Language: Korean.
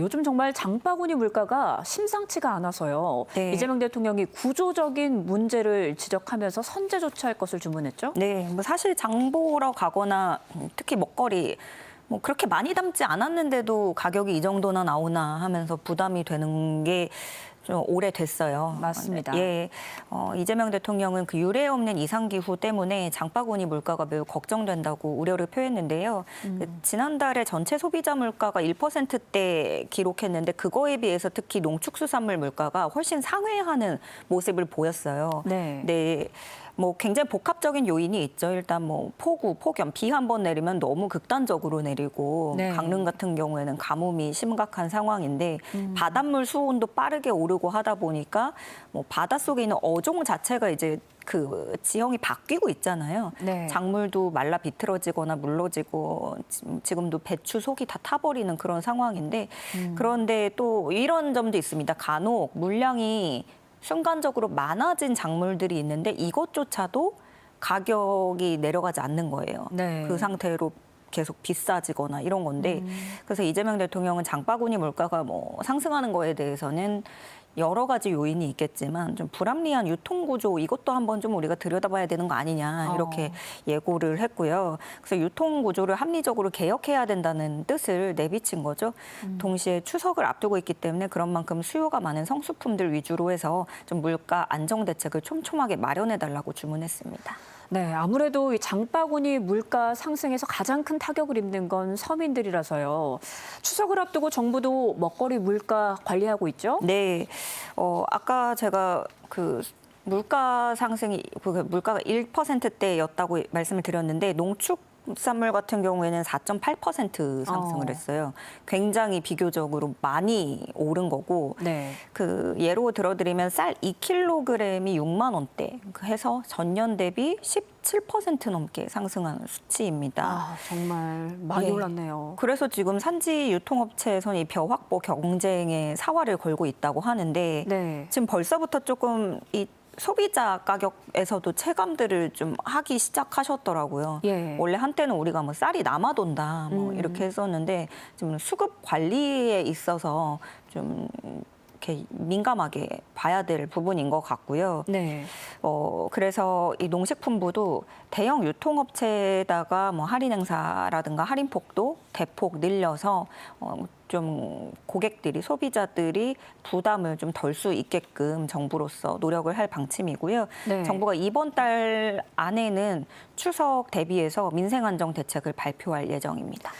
요즘 정말 장바구니 물가가 심상치가 않아서요. 네. 이재명 대통령이 구조적인 문제를 지적하면서 선제 조치할 것을 주문했죠. 네, 뭐 사실 장 보러 가거나 특히 먹거리 뭐 그렇게 많이 담지 않았는데도 가격이 이 정도나 나오나 하면서 부담이 되는 게 좀 오래됐어요. 맞습니다. 예, 어, 이재명 대통령은 그 유례 없는 이상기후 때문에 장바구니 물가가 매우 걱정된다고 우려를 표했는데요. 그 지난달에 전체 소비자 물가가 1%대 기록했는데 그거에 비해서 특히 농축수산물 물가가 훨씬 상회하는 모습을 보였어요. 네. 네. 뭐 굉장히 복합적인 요인이 있죠. 일단 뭐 폭우, 폭염, 비 한 번 내리면 너무 극단적으로 내리고 네. 강릉 같은 경우에는 가뭄이 심각한 상황인데 바닷물 수온도 빠르게 오르고 하다 보니까 뭐 바닷속에 있는 어종 자체가 이제 그 지형이 바뀌고 있잖아요. 네. 작물도 말라 비틀어지거나 물러지고 지금- 지금도 배추 속이 다 타버리는 그런 상황인데 그런데 또 이런 점도 있습니다. 간혹 물량이 순간적으로 많아진 작물들이 있는데 이것조차도 가격이 내려가지 않는 거예요. 네. 그 상태로 계속 비싸지거나 이런 건데 그래서 이재명 대통령은 장바구니 물가가 뭐 상승하는 거에 대해서는 여러 가지 요인이 있겠지만 좀 불합리한 유통 구조 이것도 한번 좀 우리가 들여다봐야 되는 거 아니냐 이렇게 예고를 했고요. 그래서 유통 구조를 합리적으로 개혁해야 된다는 뜻을 내비친 거죠. 동시에 추석을 앞두고 있기 때문에 그런 만큼 수요가 많은 성수품들 위주로 해서 좀 물가 안정 대책을 촘촘하게 마련해 달라고 주문했습니다. 네, 아무래도 이 장바구니 물가 상승에서 가장 큰 타격을 입는 건 서민들이라서요. 추석을 앞두고 정부도 먹거리 물가 관리하고 있죠. 네, 어 아까 제가 그 물가 상승이 그 물가가 1%대였다고 말씀을 드렸는데 농축 산물 같은 경우에는 4.8% 상승을 어. 했어요. 굉장히 비교적으로 많이 오른 거고 네. 그 예로 들어드리면 쌀 2kg이 6만 원대 해서 전년 대비 17% 넘게 상승한 수치입니다. 아, 정말 많이 예. 올랐네요. 그래서 지금 산지 유통업체에서는 이벼 확보 경쟁에 사활을 걸고 있다고 하는데 네. 지금 벌써부터 조금 이 소비자 가격에서도 체감들을 좀 하기 시작하셨더라고요. 예. 원래 한때는 우리가 뭐 쌀이 남아돈다 뭐 음. 이렇게 했었는데 지금 수급 관리에 있어서 좀 이렇게 민감하게 봐야 될 부분인 것 같고요. 네. 어 그래서 이 농식품부도 대형 유통업체에다가 뭐 할인 행사라든가 할인 폭도 대폭 늘려서 어 좀 고객들이 소비자들이 부담을 좀 덜 수 있게끔 정부로서 노력을 할 방침이고요. 네. 정부가 이번 달 안에는 추석 대비해서 민생 안정 대책을 발표할 예정입니다.